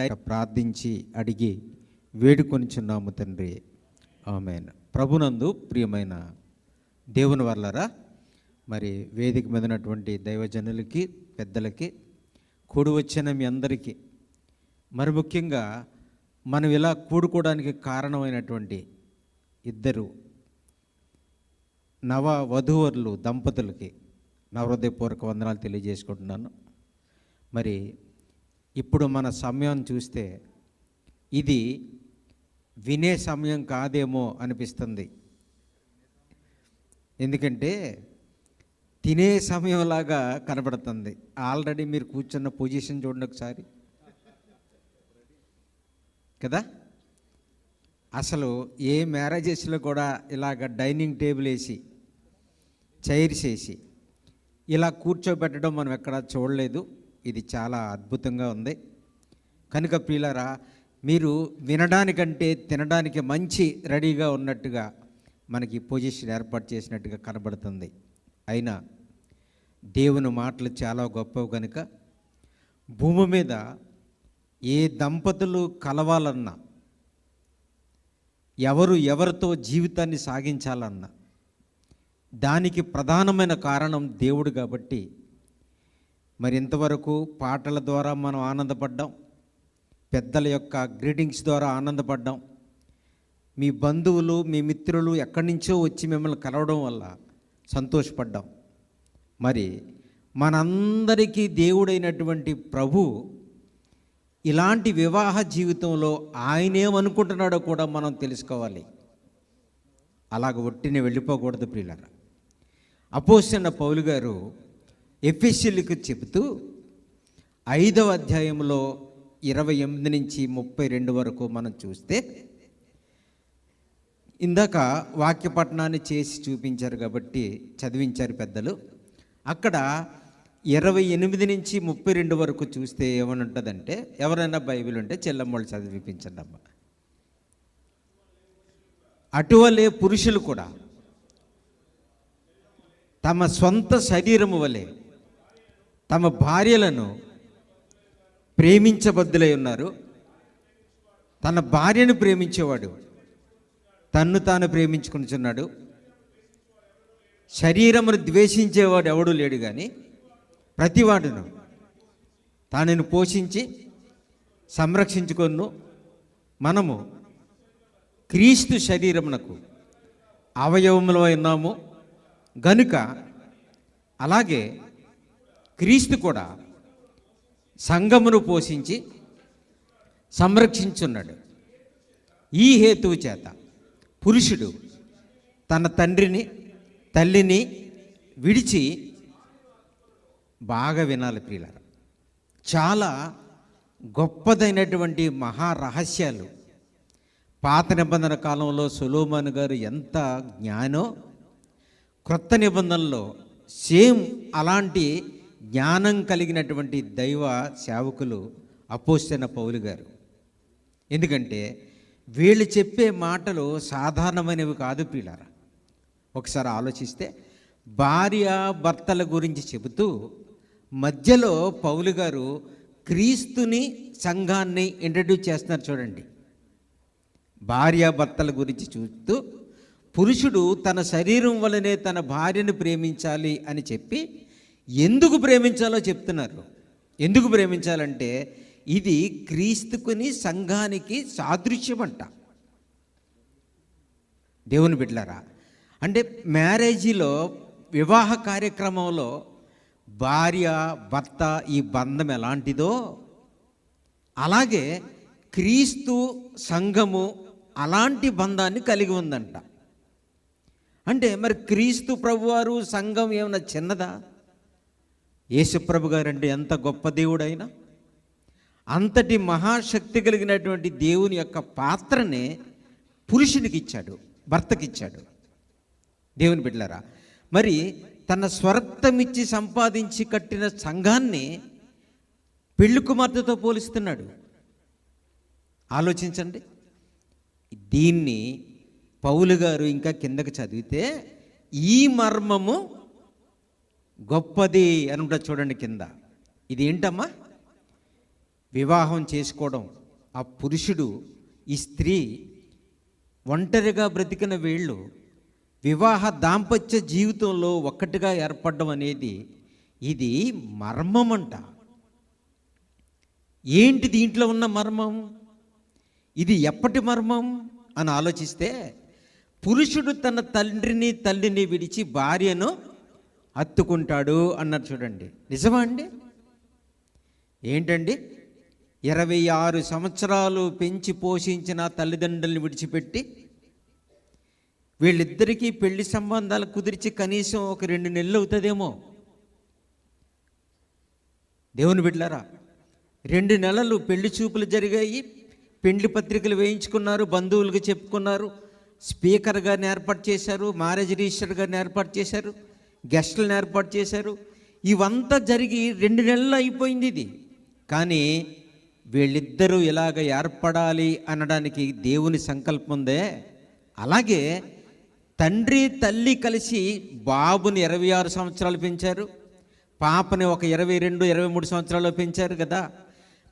ప్రార్థించి అడిగి వేడుకొనిచున్నాము తండ్రి. ఆమెన్. ప్రభునందు ప్రియమైన దేవుని వల్లరా మరి వేదిక మీద ఉన్నటువంటి దైవజనులకి పెద్దలకి కూడి వచ్చిన మీ అందరికీ మరి ముఖ్యంగా మనం ఇలా కూడుకోవడానికి కారణమైనటువంటి ఇద్దరు నవ వధూవరులు దంపతులకి నా హృదయపూర్వక వందనాలు తెలియజేసుకుంటున్నాను. మరి ఇప్పుడు మన సమయం చూస్తే ఇది వినే సమయం కాదేమో అనిపిస్తుంది. ఎందుకంటే తినే సమయంలాగా కనబడుతుంది. ఆల్రెడీ మీరు కూర్చున్న పొజిషన్ చూడండి ఒకసారి. కదా? అసలు ఏ మ్యారేజెస్లో కూడా ఇలాగ డైనింగ్ టేబుల్ వేసి చైర్స్ వేసి ఇలా కూర్చోబెట్టడం మనం ఎక్కడా చూడలేదు. ఇది చాలా అద్భుతంగా ఉంది. కనుక ప్రియులరా మీరు వినడానికంటే తినడానికి మంచి రెడీగా ఉన్నట్టుగా మనకి పొజిషన్ ఏర్పాటు చేసినట్టుగా కనబడుతుంది. అయినా దేవుని మాటలు చాలా గొప్పవి కనుక భూమి మీద ఏ దంపతులు కలవాలన్నా ఎవరు ఎవరితో జీవితాన్ని సాగించాలన్నా దానికి ప్రధానమైన కారణం దేవుడు కాబట్టి మరి ఇంతవరకు పాటల ద్వారా మనం ఆనందపడ్డాం. పెద్దల యొక్క గ్రీటింగ్స్ ద్వారా ఆనందపడ్డాం. మీ బంధువులు మీ మిత్రులు ఎక్కడి నుంచో వచ్చి మిమ్మల్ని కలవడం వల్ల సంతోషపడ్డాం. మరి మనందరికీ దేవుడైనటువంటి ప్రభు ఇలాంటి వివాహ జీవితంలో ఆయనేమనుకుంటున్నాడో కూడా మనం తెలుసుకోవాలి. అలాగ ఒట్టిని వెళ్ళిపోకూడదు ప్రియులరా. అపోసిన పౌలు గారు ఎఫిషియల్కి చెబుతూ ఐదవ అధ్యాయంలో ఇరవై ఎనిమిది నుంచి ముప్పై రెండు వరకు మనం చూస్తే ఇందాక వాక్యపట్నాన్ని చేసి చూపించారు కాబట్టి చదివించారు పెద్దలు. అక్కడ ఇరవై ఎనిమిది నుంచి ముప్పై రెండు వరకు చూస్తే ఏమని ఉంటుందంటే ఎవరైనా బైబిల్ ఉంటే చెల్లమ్మలు చదివిపించండి అమ్మ. అటువలే పురుషులు కూడా తమ సొంత శరీరము వలె తమ భార్యలను ప్రేమించబద్దులై ఉన్నారు. తన భార్యను ప్రేమించేవాడు తన్ను తాను ప్రేమించుకుంటున్నాడు. శరీరమును ద్వేషించేవాడు ఎవడూ లేడు కానీ ప్రతివాడును తానను పోషించి సంరక్షించుకొను మనము క్రీస్తు శరీరమునకు అవయవములో ఉన్నాము. గనుక అలాగే క్రీస్తు కూడా సంఘమును పోషించి సంరక్షించున్నాడు. ఈ హేతువు చేత పురుషుడు తన తండ్రిని తల్లిని విడిచి బాగా వినాలి ప్రియులారా. చాలా గొప్పదైనటువంటి మహా రహస్యాలు. పాత నిబంధన కాలంలో సులోమాన్ గారు ఎంత జ్ఞానో క్రొత్త నిబంధనలో సేమ్ అలాంటి జ్ఞానం కలిగినటువంటి దైవ సేవకులు అపోస్తైన పౌలు గారు. ఎందుకంటే వీళ్ళు చెప్పే మాటలు సాధారణమైనవి కాదు పీలారా ఒకసారి ఆలోచిస్తే భార్య భర్తల గురించి చెబుతూ మధ్యలో పౌలు గారు క్రీస్తుని సంఘాన్ని ఇంట్రడ్యూస్ చేస్తున్నారు చూడండి. భార్య భర్తల గురించి చూస్తూ పురుషుడు తన శరీరం వలనే తన భార్యను ప్రేమించాలి అని చెప్పి ఎందుకు ప్రేమించాలో చెప్తున్నారు. ఎందుకు ప్రేమించాలంటే ఇది క్రీస్తుకుని సంఘానికి సాదృశ్యమంట. దేవుని బిడ్డలారా అంటే మ్యారేజీలో వివాహ కార్యక్రమంలో భార్య భర్త ఈ బంధం ఎలాంటిదో అలాగే క్రీస్తు సంఘము అలాంటి బంధాన్ని కలిగి ఉందంట. అంటే మరి క్రీస్తు ప్రభువారు సంఘం ఏమైనా చిన్నదా? యేసుప్రభు గారు ఎంత గొప్ప దేవుడైనా అంతటి మహాశక్తి కలిగినటువంటి దేవుని యొక్క పాత్రనే పురుషునికి ఇచ్చాడు భర్తకిచ్చాడు. దేవుని బిడ్డలారా మరి తన స్వరక్తమిచ్చి సంపాదించి కట్టిన సంఘాన్ని పెళ్ళి కుమార్తెతో పోలిస్తున్నాడు. ఆలోచించండి. దీన్ని పౌలు గారు ఇంకా కిందకి చదివితే ఈ మర్మము గొప్పది అని ఉంటుంది చూడండి కింద. ఇది ఏంటమ్మా వివాహం చేసుకోవడం. ఆ పురుషుడు ఈ స్త్రీ ఒంటరిగా బ్రతికిన వీళ్ళు వివాహ దాంపత్య జీవితంలో ఒక్కటిగా ఏర్పడడం అనేది ఇది మర్మం అంట ఏంటి దీంట్లో ఉన్న మర్మం? ఇది ఎప్పటి మర్మం? అని ఆలోచిస్తే పురుషుడు తన తండ్రిని తల్లిని విడిచి భార్యను అత్తుకుంటాడు అన్నారు చూడండి. నిజమా అండి? ఏంటండి? ఇరవై ఆరు సంవత్సరాలు పెంచి పోషించిన తల్లిదండ్రుల్ని విడిచిపెట్టి వీళ్ళిద్దరికీ పెళ్ళి సంబంధాలు కుదిర్చి కనీసం ఒక రెండు నెలలు అవుతుందేమో? దేవుని బిడ్డలారా రెండు నెలలు పెళ్ళి చూపులు జరిగాయి పెండ్లి పత్రికలు వేయించుకున్నారు బంధువులకు చెప్పుకున్నారు స్పీకర్ గారిని ఏర్పాటు చేశారు మ్యారేజ్ రిజిస్టర్ గారిని ఏర్పాటు చేశారు గెస్టులను ఏర్పాటు చేశారు. ఇవంతా జరిగి రెండు నెలలు అయిపోయింది ఇది. కానీ వీళ్ళిద్దరూ ఇలాగ ఏర్పడాలి అనడానికి దేవుని సంకల్పం ఉందే. అలాగే తండ్రి తల్లి కలిసి బాబుని ఇరవై ఆరు సంవత్సరాలు పెంచారు. పాపని ఒక ఇరవై రెండు ఇరవై మూడు సంవత్సరాలు పెంచారు కదా.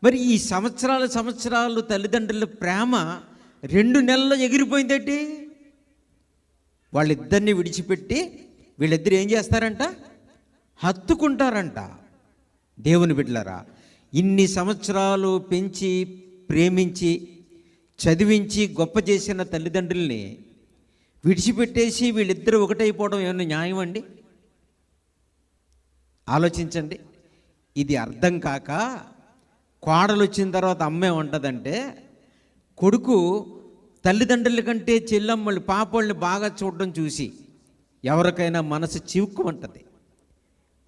మరి ఈ సంవత్సరాలు సంవత్సరాలు తల్లిదండ్రుల ప్రేమ రెండు నెలల్లో ఎగిరిపోయిందేంటి? వాళ్ళిద్దరిని విడిచిపెట్టి వీళ్ళిద్దరు ఏం చేస్తారంట? హత్తుకుంటారంట. దేవుని బిడ్డలరా ఇన్ని సంవత్సరాలు పెంచి ప్రేమించి చదివించి గొప్ప చేసిన తల్లిదండ్రుల్ని విడిచిపెట్టేసి వీళ్ళిద్దరూ ఒకటైపోవడం ఏమైనా న్యాయం అండి? ఆలోచించండి. ఇది అర్థం కాక కోడలు వచ్చిన తర్వాత అమ్మే ఉంటుందంటే కొడుకు తల్లిదండ్రుల కంటే చెల్లమ్మళ్ళు పాపల్ని బాగా చూడడం చూసి ఎవరికైనా మనసు చివుక్కుమంటుంది.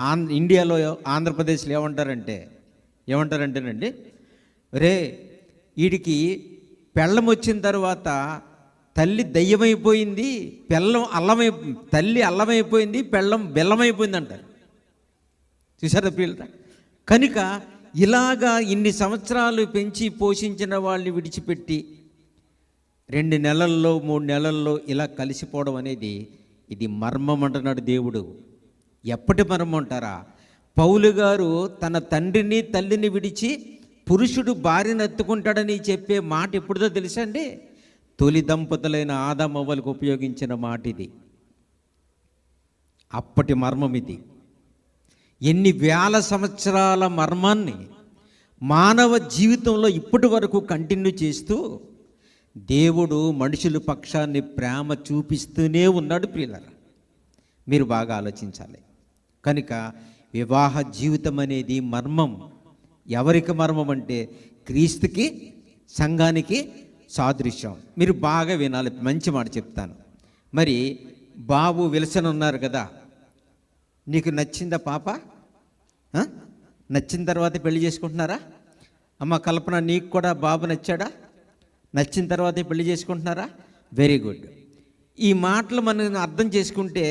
ఆంధ్ర ఇండియాలో ఆంధ్రప్రదేశ్లో ఏమంటారంటే ఏమంటారంటేనండి రే వీడికి పెళ్ళం వచ్చిన తర్వాత తల్లి దయ్యమైపోయింది పెళ్ళం అల్లమై తల్లి అల్లమైపోయింది పెళ్ళం బెల్లమైపోయింది అంటారు చూసారా పిల్లట కనుక ఇలాగా ఇన్ని సంవత్సరాలు పెంచి పోషించిన వాళ్ళని విడిచిపెట్టి రెండు నెలల్లో మూడు నెలల్లో ఇలా కలిసిపోవడం అనేది ఇది మర్మం అంటున్నాడు దేవుడు. ఎప్పటి మర్మం అంటారా? పౌలు గారు తన తండ్రిని తల్లిని విడిచి పురుషుడు భార్యను ఎత్తుకుంటాడని చెప్పే మాట ఎప్పుడుదో తెలుసా అండి? తొలి దంపతులైన ఆదామవ్వలకు ఉపయోగించిన మాట ఇది. అప్పటి మర్మం ఇది. ఎన్ని వేల సంవత్సరాల మర్మాన్ని మానవ జీవితంలో ఇప్పటి వరకు కంటిన్యూ చేస్తూ దేవుడు మనుషుల పక్షాన్ని ప్రేమ చూపిస్తూనే ఉన్నాడు ప్రియులరా. మీరు బాగా ఆలోచించాలి. కనుక వివాహ జీవితం అనేది మర్మం. ఎవరికి మర్మం అంటే క్రీస్తుకి సంఘానికి సాదృశ్యం. మీరు బాగా వినాలి మంచి మాట చెప్తాను. మరి బాబు విలసన ఉన్నారు కదా. నీకు నచ్చిందా పాప? నచ్చిన తర్వాత పెళ్ళి చేసుకుంటున్నారా? అమ్మ కల్పన నీకు కూడా బాబు నచ్చాడా? నచ్చిన తర్వాతే పెళ్ళి చేసుకుంటున్నారా? వెరీ గుడ్ ఈ మాటలు మనం అర్థం చేసుకుంటే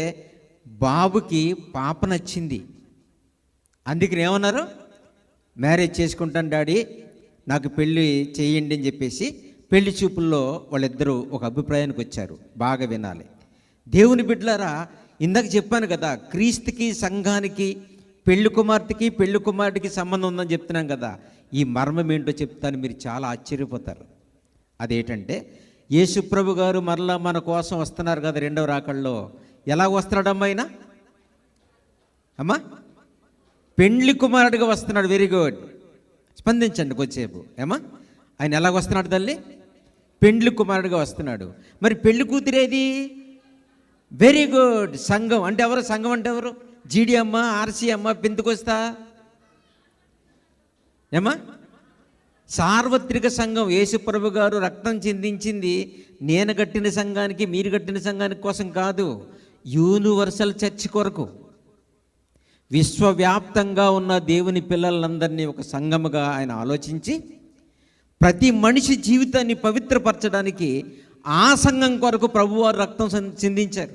బాబుకి పాప నచ్చింది. అందుకని ఏమన్నారు? మ్యారేజ్ చేసుకుంటాను డాడీ నాకు పెళ్ళి చేయండి అని చెప్పేసి పెళ్ళి చూపుల్లో వాళ్ళిద్దరూ ఒక అభిప్రాయానికి వచ్చారు. బాగా వినాలి. దేవుని బిడ్డలారా ఇందాక చెప్పాను కదా క్రీస్తుకి సంఘానికి పెళ్ళి కుమార్తెకి పెళ్ళి కుమార్తెకి సంబంధం ఉందని చెప్తున్నాం కదా ఈ మర్మం ఏంటో చెప్తాను మీరు చాలా ఆశ్చర్యపోతారు. అదేంటంటే యేసుప్రభు గారు మరలా మన కోసం వస్తున్నారు కదా రెండవ రాకల్లో ఎలా వస్తున్నాడమ్మా ఆయన అమ్మా? పెండ్లి కుమారుడిగా వస్తున్నాడు. వెరీ గుడ్ స్పందించండి కొద్దిసేపు. ఏమా ఆయన ఎలా వస్తున్నాడు తల్లి? పెండ్లి కుమారుడిగా వస్తున్నాడు. మరి పెళ్ళి కూతురేది వెరీ గుడ్ సంఘం. అంటే ఎవరు? సంఘం అంటే ఎవరు? జీడి అమ్మ ఆర్సీ అమ్మ పెంతుకొస్తా? ఏమా సార్వత్రిక సంఘం యేసుప్రభు గారు రక్తం చెందించింది. నేను కట్టిన సంఘానికి మీరు కట్టిన సంఘానికి కోసం కాదు. యూనివర్సల్ చర్చ్ కొరకు. విశ్వవ్యాప్తంగా ఉన్న దేవుని పిల్లలందరినీ ఒక సంఘముగా ఆయన ఆలోచించి ప్రతి మనిషి జీవితాన్ని పవిత్రపరచడానికి ఆ సంఘం కొరకు ప్రభువారు రక్తం సం- చిందించారు.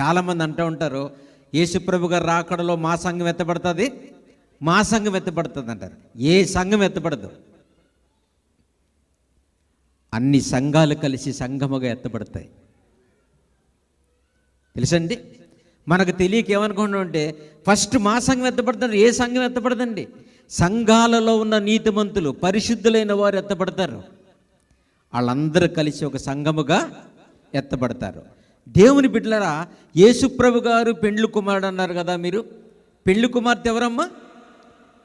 చాలామంది అంటూ ఉంటారు యేసుప్రభు గారు రాకడలో మా సంఘం ఎత్తబడుతుంది? మా సంఘం ఎత్తబడుతుంది అంటారు ఏ సంఘం ఎత్తబడదు? అన్ని సంఘాలు కలిసి సంఘముగా ఎత్తబడతాయి. తెలుసండి? మనకు తెలియక ఏమనుకుంటాం అంటే ఫస్ట్ మా సంఘం ఎత్తపడుతుంది ఏ సంఘం ఎత్తపడదండి సంఘాలలో ఉన్న నీతిమంతులు పరిశుద్ధులైన వారు ఎత్తబడతారు. వాళ్ళందరూ కలిసి ఒక సంఘముగా ఎత్తబడతారు. దేవుని బిడ్డలరా యేసుప్రభు గారు పెండ్లు కుమారుడు అన్నారు కదా మీరు? పెండ్లి కుమార్తె ఎవరమ్మా?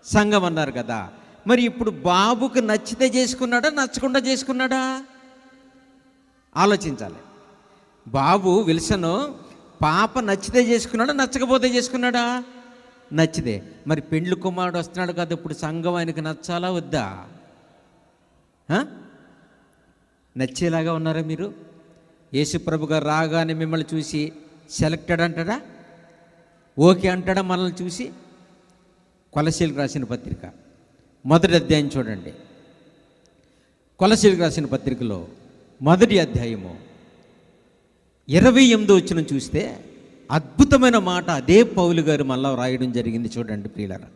సంఘం అన్నారు కదా. మరి ఇప్పుడు బాబుకు నచ్చితే చేసుకున్నాడా నచ్చకుండా చేసుకున్నాడా? ఆలోచించాలి. బాబు విల్సను పాప నచ్చితే చేసుకున్నాడా నచ్చకపోతే చేసుకున్నాడా? నచ్చితే. మరి పెండ్లి కుమారుడు వస్తున్నాడు కదా ఇప్పుడు సంఘం ఆయనకు నచ్చాలా వద్దా? నచ్చేలాగా ఉన్నారా మీరు? యేసుప్రభు గారు రాగానే మిమ్మల్ని చూసి సెలెక్టెడ్ అంటాడా? ఓకే అంటాడా మనల్ని చూసి? కొలసీలకు రాసిన పత్రిక. మొదటి అధ్యాయం చూడండి. కొలసీలకు రాసిన పత్రికలో మొదటి అధ్యాయము. ఇరవై ఎనిమిది వచ్చిన చూస్తే అద్భుతమైన మాట అదే పౌలు గారు మళ్ళా రాయడం జరిగింది చూడండి ప్రియులరా.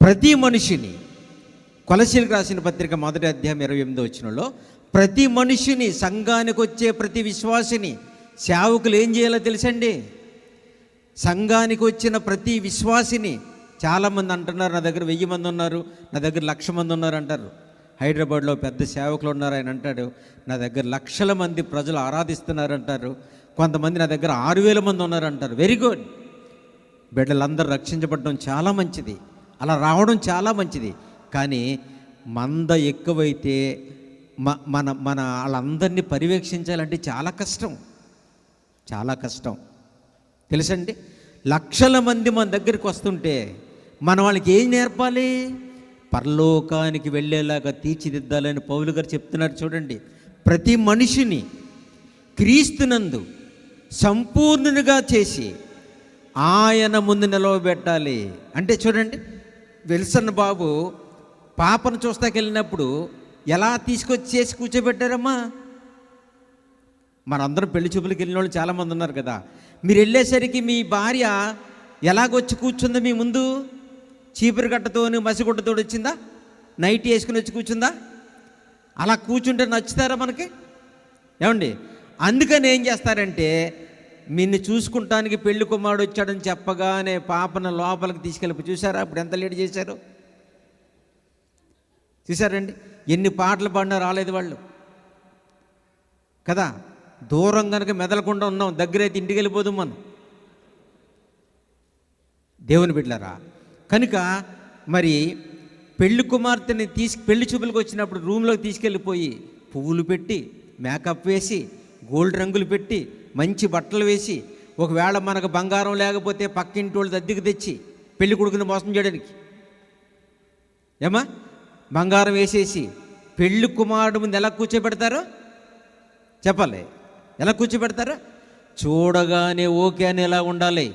ప్రతి మనిషిని కొలసీలకు రాసిన పత్రిక మొదటి అధ్యాయం ఇరవై ఎనిమిది వచ్చినలో ప్రతి మనిషిని సంఘానికి వచ్చే ప్రతి విశ్వాసిని సేవకులు ఏం చేయాలో తెలుసండి? సంఘానికి వచ్చిన ప్రతి విశ్వాసిని చాలామంది అంటున్నారు నా దగ్గర వెయ్యి మంది ఉన్నారు నా దగ్గర లక్ష మంది ఉన్నారు అంటారు. హైదరాబాద్లో పెద్ద సేవకులు ఉన్నారు ఆయన అంటాడు నా దగ్గర లక్షల మంది ప్రజలు ఆరాధిస్తున్నారు అంటారు కొంతమంది నా దగ్గర ఆరు వేల మంది ఉన్నారు అంటారు. వెరీ గుడ్ బిడ్డలందరూ రక్షించబడడం చాలా మంచిది అలా రావడం చాలా మంచిది. కానీ మంద ఎక్కువైతే మ మన మన వాళ్ళందరినీ పర్యవేక్షించాలంటే చాలా కష్టం చాలా కష్టం. తెలుసండి? లక్షల మంది మన దగ్గరికి వస్తుంటే మన వాళ్ళకి ఏం నేర్పాలి? పరలోకానికి వెళ్ళేలాగా తీర్చిదిద్దాలని పౌలు గారు చెప్తున్నారు చూడండి. ప్రతి మనిషిని క్రీస్తునందు సంపూర్ణునిగా చేసి ఆయన ముందు నిలవబెట్టాలి. అంటే చూడండి విల్సన్ బాబు పాపను చూస్తాకెళ్ళినప్పుడు ఎలా తీసుకొచ్చి చేసి కూర్చోబెట్టారమ్మా? మనందరం పెళ్ళి చూపులకు వెళ్ళిన వాళ్ళు చాలామంది ఉన్నారు కదా. మీరు వెళ్ళేసరికి మీ భార్య ఎలాగొచ్చి కూర్చుందో మీ ముందు? చీపురు కట్టతోని మసిగుడ్డతో వచ్చిందా? నైట్ వేసుకుని వచ్చి కూర్చుందా? అలా కూర్చుంటే నచ్చుతారా మనకి? ఏమండి అందుకని ఏం చేస్తారంటే నిన్ను చూసుకుంటానికి పెళ్ళి కుమారుడు వచ్చాడని చెప్పగానే పాపన లోపలికి తీసుకెళ్ళి చూసారా ఇప్పుడు ఎంత లేట్ చేశారు? చూసారండి ఎన్ని పాటలు పాడినా రాలేదు వాళ్ళు. కదా? దూరం కనుక మెదలకుండా ఉన్నాం దగ్గరైతే ఇంటికి వెళ్ళిపోదు మనం. దేవుని బిడ్డలారా కనుక మరి పెళ్ళి కుమార్తెని తీసి పెళ్ళి చూపులకు వచ్చినప్పుడు రూమ్లోకి తీసుకెళ్ళిపోయి పువ్వులు పెట్టి మేకప్ వేసి గోల్డ్ రంగులు పెట్టి మంచి బట్టలు వేసి ఒకవేళ మనకు బంగారం లేకపోతే పక్కింటి వాళ్ళు దద్దికి తెచ్చి పెళ్ళి కొడుకుని మోసం చేయడానికి. ఏమా బంగారం వేసేసి పెళ్ళి కుమారుడు ముందు ఎలా కూర్చోబెడతారో? చెప్పాలి. ఎలా కూర్చోబెడతారు? చూడగానే ఓకే అని ఎలా ఉండాలి?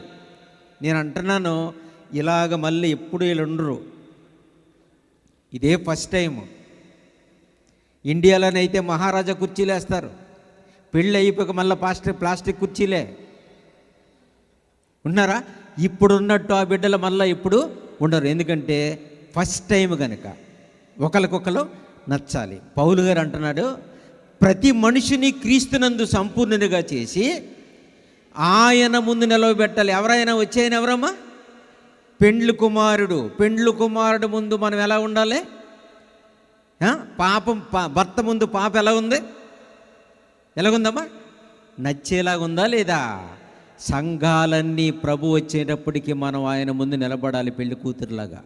నేను అంటున్నాను ఇలాగ మళ్ళీ ఎప్పుడు వీళ్ళు ఉండరు. ఇదే ఫస్ట్ టైం ఇండియాలోనైతే మహారాజా కుర్చీలు వేస్తారు. పెళ్ళి అయిపోక మళ్ళీ ప్లాస్టిక్ ప్లాస్టిక్ కుర్చీలే. ఉన్నారా? ఇప్పుడు ఉన్నట్టు ఆ బిడ్డలు మళ్ళీ ఇప్పుడు ఉండరు. ఎందుకంటే ఫస్ట్ టైం కనుక ఒకరికొకరు నచ్చాలి. పౌలు గారు అంటున్నాడు ప్రతి మనిషిని క్రీస్తునందు సంపూర్ణునిగా చేసి ఆయన ముందు నిలవబెట్టాలి. ఎవరైనా వచ్చాయని ఎవరమ్మా? పెండ్లు కుమారుడు పెండ్లు కుమారుడు ముందు మనం ఎలా ఉండాలి? పాపం పా- భర్త ముందు పాప ఎలా ఉంది? ఎలాగుందమ్మా? నచ్చేలాగా ఉందా లేదా? సంఘాలన్నీ ప్రభు వచ్చేటప్పటికి మనం ఆయన ముందు నిలబడాలి పెళ్ళి కూతురులాగా.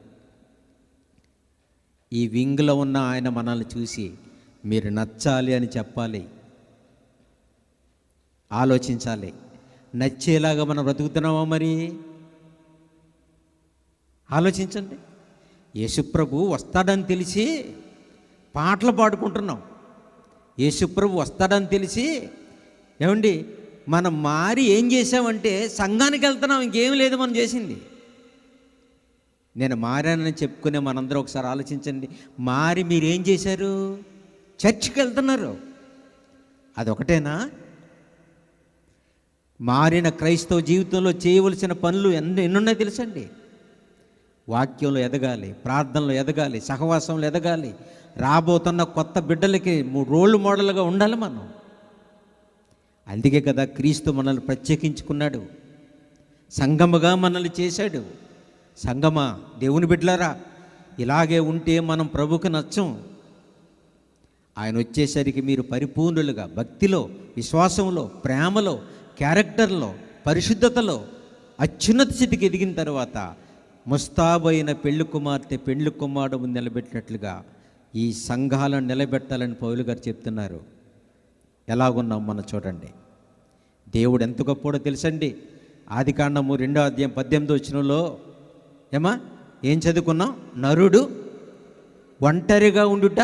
ఈ వింగ్లో ఉన్న ఆయన మనల్ని చూసి మీరు నచ్చాలి అని చెప్పాలి. ఆలోచించాలి. నచ్చేలాగా మనం బ్రతుకుతున్నామా మరి? ఆలోచించండి. యేసుప్రభు వస్తాడని తెలిసి పాటలు పాడుకుంటున్నాం. యేసుప్రభు వస్తాడని తెలిసి ఏమండి మనం మారి ఏం చేసామంటే సంఘానికి వెళ్తున్నాం ఇంకేం లేదు మనం చేసింది. నేను మారానని చెప్పుకునే మనందరూ ఒకసారి ఆలోచించండి. మారి మీరేం చేశారు? చర్చికి వెళ్తున్నారు. అదొకటేనా? మారిన క్రైస్తవ జీవితంలో చేయవలసిన పనులు ఎన్ని ఎన్నున్నాయి తెలుసండి. వాక్యంలో ఎదగాలి ప్రార్థనలో ఎదగాలి సహవాసంలో ఎదగాలి. రాబోతున్న కొత్త బిడ్డలకి రోల్ మోడల్గా ఉండాలి మనం. అందుకే కదా క్రీస్తు మనల్ని ప్రత్యేకించుకున్నాడు. సంగముగా మనల్ని చేశాడు. సంగమా దేవుని బిడ్డలారా ఇలాగే ఉంటే మనం ప్రభుకు నచ్చం. ఆయన వచ్చేసరికి మీరు పరిపూర్ణులుగా భక్తిలో విశ్వాసంలో ప్రేమలో క్యారెక్టర్లో పరిశుద్ధతలో అత్యున్నత స్థితికి ఎదిగిన తర్వాత ముస్తాబైన పెళ్ళి కుమార్తె పెళ్ళి కుమారుడు నిలబెట్టినట్లుగా ఈ సంఘాలను నిలబెట్టాలని పౌలు గారు చెప్తున్నారు. ఎలాగున్నాం మనం చూడండి. దేవుడు ఎంత గొప్పోడో తెలుసండి. ఆది కాండము రెండో అధ్యాయం పద్దెనిమిది వచ్చినలో ఏమా? ఏం చదువుకున్నాం? నరుడు ఒంటరిగా ఉండుట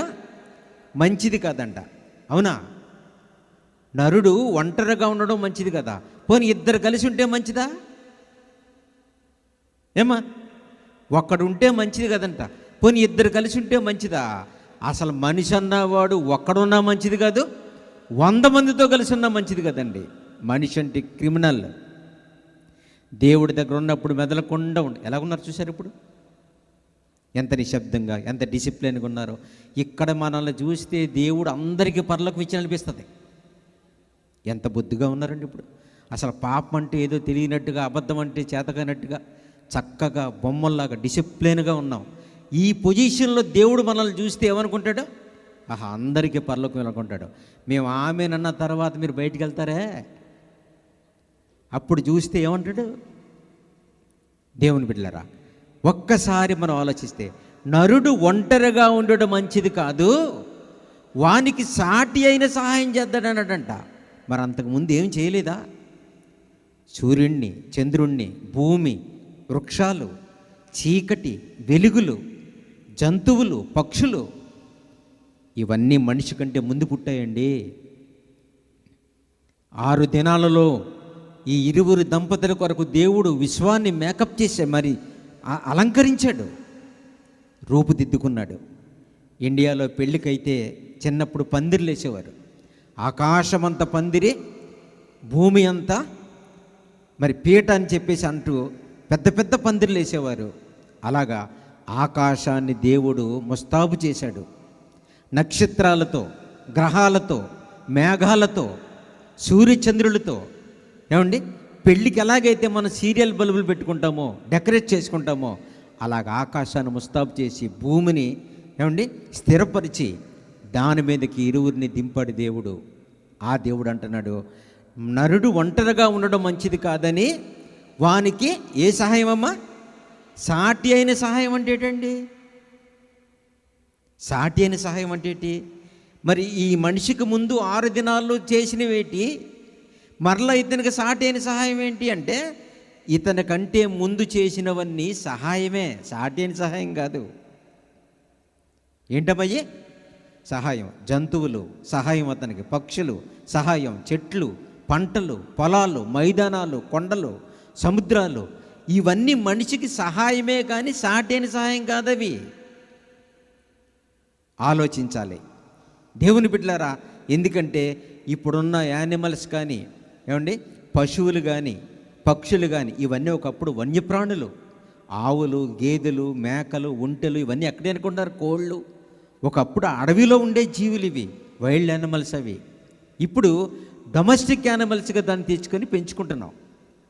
మంచిది కాదంట. అవునా? నరుడు ఒంటరిగా ఉండడం మంచిది కదా. పోనీ ఇద్దరు కలిసి ఉంటే మంచిదా? ఏమా? ఒక్కడు ఉంటే మంచిది కదంట. పోనీ ఇద్దరు కలిసి ఉంటే మంచిదా? అసలు మనిషి అన్నవాడు ఒక్కడున్నా మంచిది కాదు వంద మందితో కలిసి ఉన్నా మంచిది కదండి. మనిషి అంటే క్రిమినల్. దేవుడి దగ్గర ఉన్నప్పుడు మెదలకుండా ఉండి. ఎలా ఉన్నారు చూశారు ఇప్పుడు? ఎంత నిశ్శబ్దంగా ఎంత డిసిప్లిన్గా ఉన్నారో. ఇక్కడ మనల్ని చూస్తే దేవుడు అందరికీ పర్లకు ఇచ్చి అనిపిస్తుంది. ఎంత బుద్ధిగా ఉన్నారండి ఇప్పుడు. అసలు పాపం అంటే ఏదో తెలియనట్టుగా అబద్ధం అంటే చేతగానట్టుగా చక్కగా బొమ్మల్లాగా డిసిప్లిన్గా ఉన్నాం. ఈ పొజిషన్లో దేవుడు మనల్ని చూస్తే ఏమనుకుంటాడు? ఆహా అందరికీ పర్లోకి వెళ్ళకుంటాడు. మేము ఆమెనన్న తర్వాత మీరు బయటికి వెళ్తారే అప్పుడు చూస్తే ఏమంటాడు? దేవుని బిడ్డలరా ఒక్కసారి మనం ఆలోచిస్తే నరుడు ఒంటరిగా ఉండడం మంచిది కాదు. వానికి సాటి అయిన సహాయం చేద్దాడనడంట మరి అంతకుముందు ఏం చేయలేదా? సూర్యుణ్ణి చంద్రుణ్ణి భూమి వృక్షాలు చీకటి వెలుగులు జంతువులు పక్షులు ఇవన్నీ మనిషి కంటే ముందు పుట్టాయండి. ఆరు దినాలలో ఈ ఇరువురు దంపతుల కొరకు దేవుడు విశ్వాన్ని మేకప్ చేసే మరి ఆ- అలంకరించాడు. రూపుదిద్దుకున్నాడు. ఇండియాలో పెళ్ళికైతే చిన్నప్పుడు పందిర్లు వేసేవారు. ఆకాశమంత పందిరి భూమి అంతా మరి పీట అని చెప్పేసి అంటూ పెద్ద పెద్ద పందిర్లు వేసేవారు. అలాగా ఆకాశాన్ని దేవుడు ముస్తాబు చేశాడు. నక్షత్రాలతో గ్రహాలతో మేఘాలతో సూర్యచంద్రులతో. ఏమండి? పెళ్ళికి ఎలాగైతే మనం సీరియల్ బల్బులు పెట్టుకుంటామో డెకరేట్ చేసుకుంటామో అలాగ ఆకాశాన్ని ముస్తాబు చేసి భూమిని ఏమండి? స్థిరపరిచి దాని మీదకి ఇరువురిని దింపాడు దేవుడు. ఆ దేవుడు అంటున్నాడు నరుడు ఒంటరిగా ఉండడం మంచిది కాదని వానికి ఏ సహాయం అమ్మా సాటి అయిన సహాయం అంటే ఏంటండి? సాటి అయిన సహాయం అంటే ఏంటి? మరి ఈ మనిషికి ముందు ఆరు దినాల్లో చేసినవేటి మరలా ఇతనికి సాటి అయిన సహాయం ఏంటి అంటే ఇతని కంటే ముందు చేసినవన్నీ సహాయమే. సాటి అయిన సహాయం కాదు. ఏంటమ్మయ్యి సహాయం. జంతువులు సహాయం అతనికి. పక్షులు సహాయం. చెట్లు పంటలు పొలాలు మైదానాలు కొండలు సముద్రాలు ఇవన్నీ మనిషికి సహాయమే కానీ సాటేని సహాయం కాదవి. ఆలోచించాలి. దేవుని బిడ్డలారా ఎందుకంటే ఇప్పుడున్న యానిమల్స్ కానీ ఏమండి? పశువులు కానీ పక్షులు కానీ ఇవన్నీ ఒకప్పుడు వన్యప్రాణులు. ఆవులు గేదెలు మేకలు ఒంటెలు ఇవన్నీ ఎక్కడే అనుకుంటారు? కోళ్ళు. ఒకప్పుడు అడవిలో ఉండే జీవులు ఇవి వైల్డ్ యానిమల్స్ అవి. ఇప్పుడు డొమెస్టిక్ యానిమల్స్గా దాన్ని తెచ్చుకొని పెంచుకుంటున్నాం.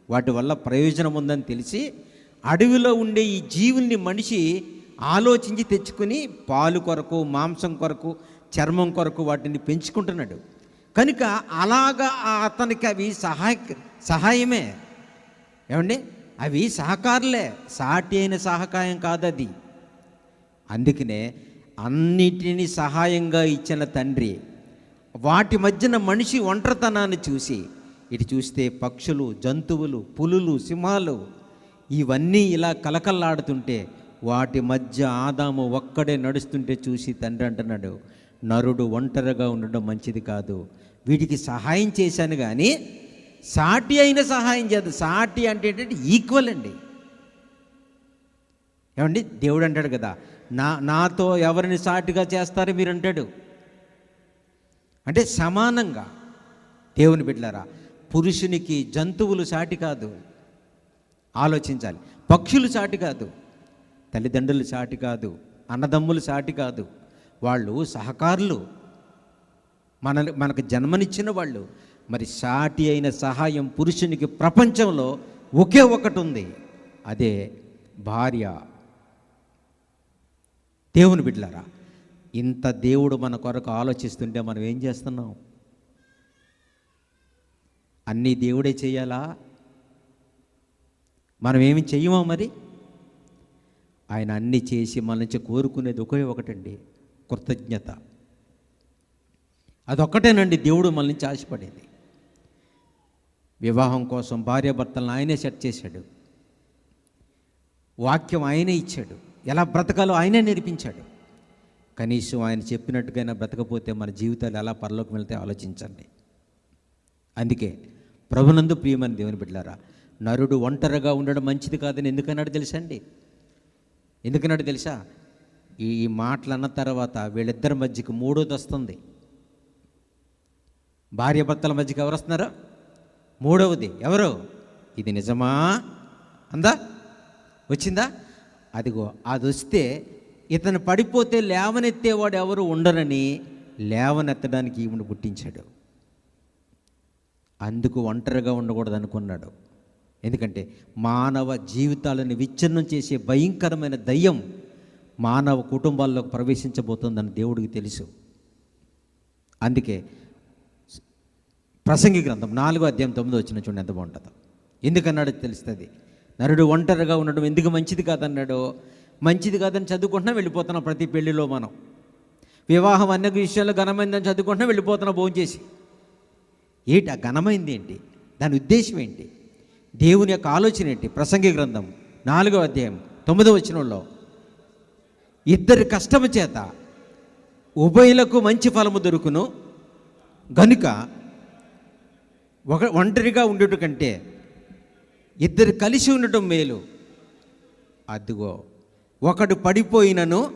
వాటి వల్ల ప్రయోజనం ఉందని తెలిసి అడవిలో ఉండే ఈ జీవుల్ని మనిషి ఆలోచించి తెచ్చుకుని పాలు కొరకు మాంసం కొరకు చర్మం కొరకు వాటిని పెంచుకుంటున్నాడు. కనుక అలాగా అతనికి అవి సహాయ సహాయమే. ఏమండి? అవి సహకారులే. సాటి అయిన సహకారం కాదది. అందుకనే అన్నిటినీ సహాయంగా ఇచ్చిన తండ్రి వాటి మధ్యన మనిషి ఒంటరితనాన్ని చూసి ఇటు చూస్తే పక్షులు జంతువులు పులులు సింహాలు ఇవన్నీ ఇలా కలకల్లాడుతుంటే వాటి మధ్య ఆదాము ఒక్కడే నడుస్తుంటే చూసి తండ్రి అంటున్నాడు నరుడు ఒంటరిగా ఉండడం మంచిది కాదు. వీటికి సహాయం చేశాను కానీ సాటి అయిన సహాయం చేద్దు సాటి అంటే ఏంటంటే ఈక్వల్ అండి. ఏమండి? దేవుడు అంటాడు కదా నా నాతో ఎవరిని సాటిగా చేస్తారు మీరు? అంటాడు. అంటే సమానంగా. దేవుని బిడ్డలారా పురుషునికి జంతువులు సాటి కాదు. ఆలోచించాలి. పక్షులు సాటి కాదు. తల్లిదండ్రులు సాటి కాదు. అన్నదమ్ములు సాటి కాదు. వాళ్ళు సహకారులు. మన మనకు జన్మనిచ్చిన వాళ్ళు. మరి సాటి అయిన సహాయం పురుషునికి ప్రపంచంలో ఒకే ఒకటి ఉంది అదే భార్య. దేవుని బిడ్డలారా ఇంత దేవుడు మన కొరకు ఆలోచిస్తుంటే మనం ఏం చేస్తున్నాం? అన్నీ దేవుడే చేయాలా? మనం ఏమి చెయ్యమా మరి? ఆయన అన్నీ చేసి మన నుంచి కోరుకునేది ఒకే ఒకటండి కృతజ్ఞత. అదొక్కటేనండి దేవుడు మన నుంచి ఆశపడేది. వివాహం కోసం భార్యాభర్తలను ఆయనే సెట్ చేశాడు. వాక్యం ఆయనే ఇచ్చాడు. ఎలా బ్రతకాలో ఆయనే నేర్పించాడు. కనీసం ఆయన చెప్పినట్టుగా బ్రతకపోతే మన జీవితాలు ఎలా పరలోకి వెళ్తే ఆలోచించండి. అందుకే ప్రభునందు ప్రియమని దేవుని బిడ్డారా నరుడు ఒంటరిగా ఉండడం మంచిది కాదని ఎందుకన్నాడు తెలుసా అండి? ఎందుకన్నాడు తెలుసా? ఈ మాటలు అన్న తర్వాత వీళ్ళిద్దరి మధ్యకి మూడోది వస్తుంది భార్య భర్తల మధ్యకి ఎవరు వస్తున్నారు? మూడవది ఎవరు? ఇది నిజమా? అందా? వచ్చిందా? అదిగో అది వస్తే ఇతను పడిపోతే లేవనెత్తేవాడు ఎవరు ఉండరని లేవనెత్తడానికి ఈమెను పుట్టించాడు. అందుకు ఒంటరిగా ఉండకూడదు అనుకున్నాడు ఎందుకంటే మానవ జీవితాలను విచ్ఛిన్నం చేసే భయంకరమైన దయ్యం మానవ కుటుంబాల్లోకి ప్రవేశించబోతుందని దేవుడికి తెలుసు. అందుకే ప్రసంగి గ్రంథం నాలుగో అధ్యాయం తొమ్మిదో వచ్చిన చూడండి ఎంత బాగుంటుందో. ఎందుకన్నాడో తెలుస్తుంది. నరుడు ఒంటరిగా ఉండడం ఎందుకు మంచిది కాదన్నాడో? మంచిది కాదని చదువుకుంటున్నా వెళ్ళిపోతున్నాం ప్రతి పెళ్ళిలో మనం. వివాహం అన్న విషయంలో ఘనమైందని చదువుకుంటున్నా వెళ్ళిపోతున్నాం భోజనం చేసి ఏంటి? ఆ ఘనమైంది ఏంటి? దాని ఉద్దేశం ఏంటి? దేవుని యొక్క ఆలోచన ఏంటి? ప్రసంగి గ్రంథం నాలుగో అధ్యాయం తొమ్మిదవ వచనంలో ఇద్దరి కష్టము చేత ఉభయులకు మంచి ఫలము దొరుకును. గనుక ఒక ఒంటరిగా ఉండటం కంటే ఇద్దరు కలిసి ఉండటం మేలు. అదిగో ఒకడు పడిపోయినను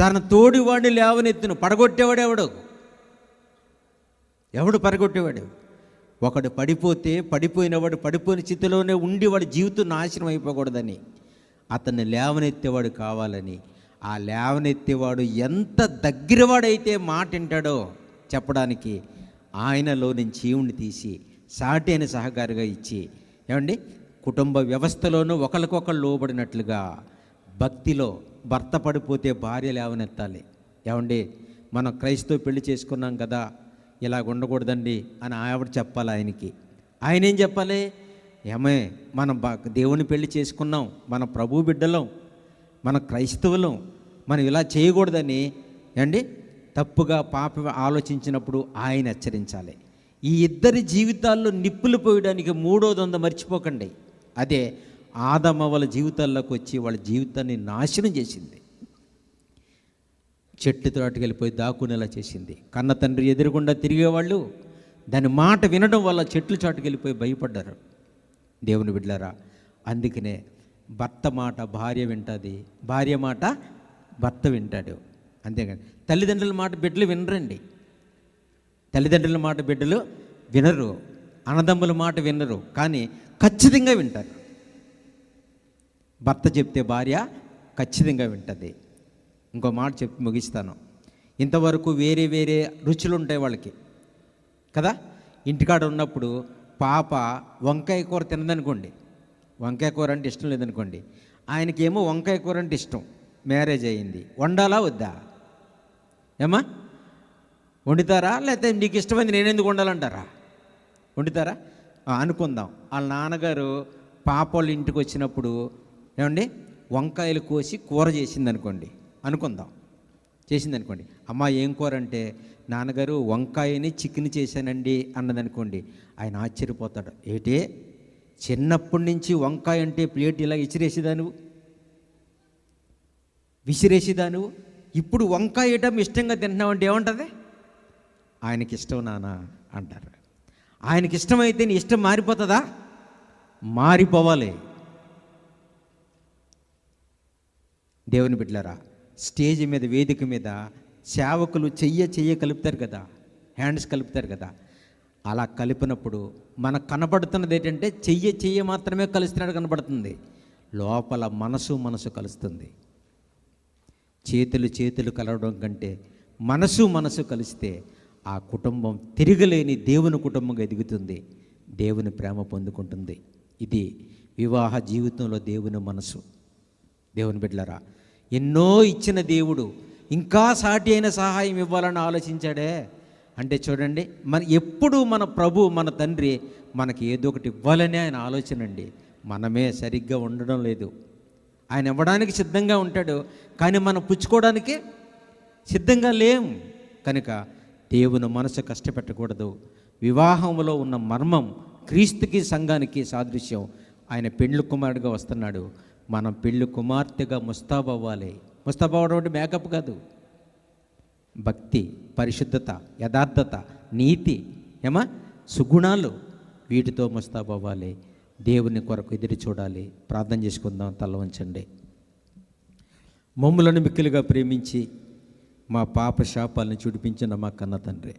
తన తోడివాడిని లేవనెత్తును పడగొట్టేవాడు ఎవడు పరగొట్టేవాడు? ఒకడు పడిపోతే పడిపోయినవాడు పడిపోయిన స్థితిలోనే ఉండి వాడి జీవితం నాశనం అయిపోకూడదని. అతన్ని లేవనెత్తేవాడు కావాలని. ఆ లేవనెత్తేవాడు ఎంత దగ్గరవాడైతే మాట వింటాడో చెప్పడానికి ఆయనలో నుంచి జీవుని తీసి సాటి అయిన సహకారిగా ఇచ్చి ఏమండి? కుటుంబ వ్యవస్థలోనూ ఒకరికొకరు లోబడినట్లుగా భక్తిలో భర్త పడిపోతే భార్య లేవనెత్తాలి. ఏమండి? మనం క్రైస్తవ పెళ్ళి చేసుకున్నాం కదా ఇలా ఉండకూడదండి అని ఆవిడ చెప్పాలి ఆయనకి. ఆయన ఏం చెప్పాలి? ఏమే మనం బా దేవుని పెళ్ళి చేసుకున్నాం మన ప్రభు బిడ్డలం మన క్రైస్తవులం మనం ఇలా చేయకూడదని. అండి తప్పుగా పాప ఆలోచించినప్పుడు ఆయన హెచ్చరించాలి. ఈ ఇద్దరి జీవితాల్లో నిప్పులు పోయడానికి మూడోది వంద మర్చిపోకండి. అదే ఆదమ వాళ్ళ జీవితాల్లోకి వచ్చి వాళ్ళ జీవితాన్ని నాశనం చేసింది. చెట్టు త్రాటుకు దాక్కునేలా చేసింది. కన్న తండ్రి ఎదురుగుండా తిరిగేవాళ్ళు దాని మాట వినడం వల్ల చెట్లు చాటుకెళ్ళిపోయి భయపడ్డారు. దేవుని బిడ్డలారా అందుకనే భర్త మాట భార్య వింటుంది భార్య మాట భర్త వింటాడు. అంతేగాని తల్లిదండ్రుల మాట బిడ్డలు వినరండి. తల్లిదండ్రుల మాట బిడ్డలు వినరు అన్నదమ్ముల మాట వినరు కానీ ఖచ్చితంగా వింటారు. భర్త చెప్తే భార్య ఖచ్చితంగా వింటుంది. ఇంకో మాట చెప్పి ముగిస్తాను. ఇంతవరకు వేరే వేరే రుచులు ఉంటాయి వాళ్ళకి. కదా? ఇంటికాడ ఉన్నప్పుడు పాప వంకాయ కూర తినదనుకోండి. వంకాయ కూర అంటే ఇష్టం లేదనుకోండి. ఆయనకేమో వంకాయ కూర అంటే ఇష్టం. మ్యారేజ్ అయ్యింది వండాలా వద్దా? ఏమా వండుతారా? లేకపోతే నీకు ఇష్టమైంది నేను ఎందుకు వండాలంటారా? వండుతారా? అనుకుందాం. వాళ్ళ నాన్నగారు పాప వాళ్ళ ఇంటికి వచ్చినప్పుడు ఏమండి? వంకాయలు కోసి కూర చేసింది అనుకోండి అనుకుందాం. చేసింది అనుకోండి అమ్మ ఏం కోరంటే? నాన్నగారు వంకాయని చికెన్ చేశానండి అన్నదనుకోండి ఆయన ఆశ్చర్యపోతాడు ఏటే? చిన్నప్పటి నుంచి వంకాయ అంటే ప్లేట్ ఇలా ఇచ్చిరేసేదా నువ్వు? విసిరేసేదా నువ్వు? ఇప్పుడు వంకాయ వేయటం ఇష్టంగా తింటున్నావంటే ఏముంటుంది? ఆయనకి ఇష్టం నానా అంటారు. ఆయనకి ఇష్టమైతే నీ ఇష్టం మారిపోతుందా? మారిపోవాలి. దేవుని బిడ్డలరా స్టేజ్ మీద వేదిక మీద సేవకులు చెయ్య చెయ్య కలుపుతారు కదా హ్యాండ్స్ కలుపుతారు కదా. అలా కలిపినప్పుడు మనకు కనబడుతున్నది ఏంటంటే చెయ్య చెయ్య మాత్రమే కలుస్తున్నట్టు కనబడుతుంది. లోపల మనసు మనసు కలుస్తుంది. చేతులు చేతులు కలవడం కంటే మనసు మనసు కలిస్తే ఆ కుటుంబం తిరగలేని దేవుని కుటుంబంగా ఎదుగుతుంది. దేవుని ప్రేమ పొందుకుంటుంది. ఇది వివాహ జీవితంలో దేవుని మనసు. దేవుని బిడ్డలరా ఎన్నో ఇచ్చిన దేవుడు. ఇంకా సాటి అయిన సహాయం ఇవ్వాలని ఆలోచించాడే. అంటే చూడండి మన ఎప్పుడు మన ప్రభు మన తండ్రి మనకి ఏదో ఒకటి ఇవ్వాలని ఆయన ఆలోచన అండి. మనమే సరిగ్గా ఉండడం లేదు. ఆయన ఇవ్వడానికి సిద్ధంగా ఉంటాడు కానీ మనం పుచ్చుకోవడానికి సిద్ధంగా లేం. కనుక దేవుని మనసు కష్టపెట్టకూడదు. వివాహంలో ఉన్న మర్మం క్రీస్తుకి సంఘానికి సాదృశ్యం. ఆయన పెండ్లి కుమారుడిగా వస్తున్నాడు. మనం పెళ్ళి కుమార్తెగా ముస్తాబ్ అవ్వాలి. ముస్తాబ్ అవ్వడం అంటే మేకప్ కాదు. భక్తి పరిశుద్ధత యథార్థత నీతి ఏమా? సుగుణాలు వీటితో ముస్తాబ్ అవ్వాలి. దేవుని కొరకు ఎదురు చూడాలి. ప్రార్థన చేసుకుందాం తల ఉంచండి మమ్ములను మిక్కిలుగా ప్రేమించి మా పాప శాపాలను చుడిపించిన మా కన్న తండ్రి.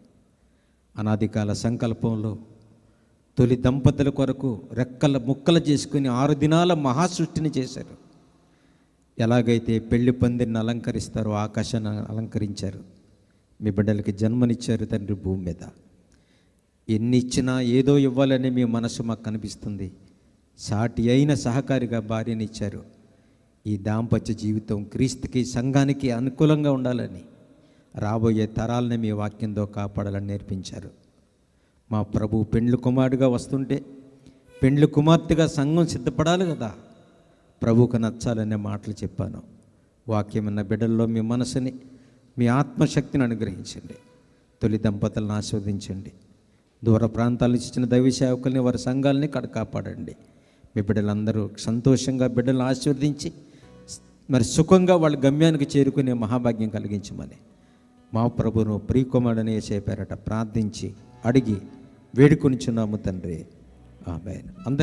అనాదికాల సంకల్పంలో తొలి దంపతుల కొరకు రెక్కల ముక్కలు చేసుకుని ఆరు దినాల మహాసృష్టిని చేశారు. ఎలాగైతే పెళ్ళి పందిరిని అలంకరిస్తారో ఆకాశాన్ని అలంకరించారు. మీ బిడ్డలకి జన్మనిచ్చారు తండ్రి భూమి మీద. ఎన్ని ఇచ్చినా ఏదో ఇవ్వాలని మీ మనసు మాకు కనిపిస్తుంది. సాటి అయిన సహకారిగా భార్యనిచ్చారు ఈ దాంపత్య జీవితం క్రీస్తుకి సంఘానికి అనుకూలంగా ఉండాలని రాబోయే తరాలని మీ వాక్యంతో కాపాడాలని నేర్పించారు. మా ప్రభు పెండ్లి కుమారుడుగా వస్తుంటే పెండ్లి కుమార్తెగా సంఘం సిద్ధపడాలి కదా. ప్రభువుకు నచ్చాలనే మాటలు చెప్పాను. వాక్యమన్న బిడ్డల్లో మీ మనసుని మీ ఆత్మశక్తిని అనుగ్రహించండి. తొలి దంపతులను ఆస్వాదించండి దూర ప్రాంతాల నుంచి ఇచ్చిన దైవ సేవకుల్ని వారి సంఘాలని కడ కాపాడండి. మీ బిడ్డలందరూ సంతోషంగా బిడ్డలను ఆశీర్వదించి మరి సుఖంగా వాళ్ళ గమ్యానికి చేరుకునే మహాభాగ్యం కలిగించమని మా ప్రభును ప్రియకుమారుడనే చేపారట ప్రార్థించి అడిగి వేడుకొనిచున్నాము తండ్రి. ఆమె అందరికీ